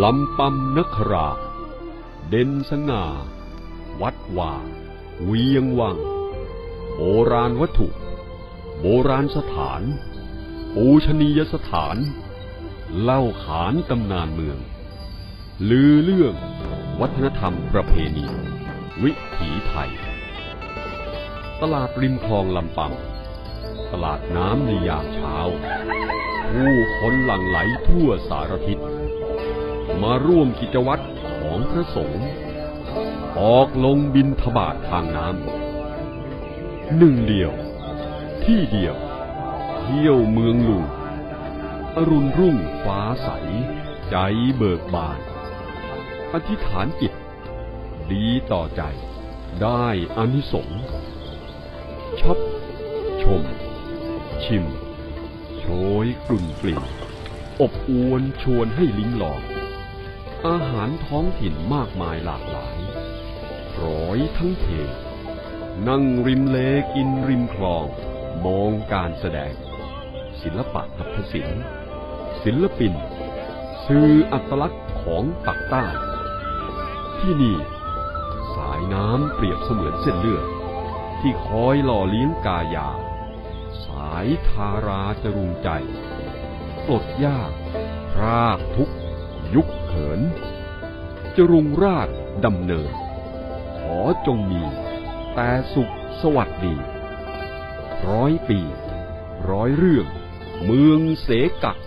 ลำปำนครา เด่นสง่า วัดว่าเวียงวัง โบราณวัตถุ โบราณสถาน ปูชนียสถาน เล่าขานตำนานเมือง ลือเรื่องวัฒนธรรมประเพณี วิถีไทย ตลาดริมคลองลำปำตลาดน้ำในยามเช้า ผู้คนหลั่งไหลทั่วสารทิศ มาร่วมกิจวัตรของพระสงฆ์ออกลงบินทบาททางน้ำหนึ่งเดียว ที่เดียว เที่ยวเมืองลุงอรุณรุ่งฟ้าใส ใจเบิกบาน อธิษฐานจิต ดีต่อใจ ได้อานิสงส์ชอปชม ชิม โชยกลุ่นกลิ่นอบอวนชวนให้ลิ้มลอง อาหารท้องถิ่นมากมายหลากหลาย ร้อยทั้งเพลงนั่งริมเลกินริมคลอง มองการแสดง ศิลปะหัตถศิลป์ศิลปิน สื่ออัตลักษณ์ของปักใต้ที่นี่ สายน้ำเปรียบเสมือนเส้นเลือด ที่คอยหล่อเลี้ยงกายา สายทาราจรุงใจปลดยากพรากทุกข์ ยุคเขิน จรุงราชดำเนิน ขอจงมี แต่สุขสวัสดี ร้อยปี ร้อยเรื่อง เมืองเสกัก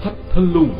พัทลุง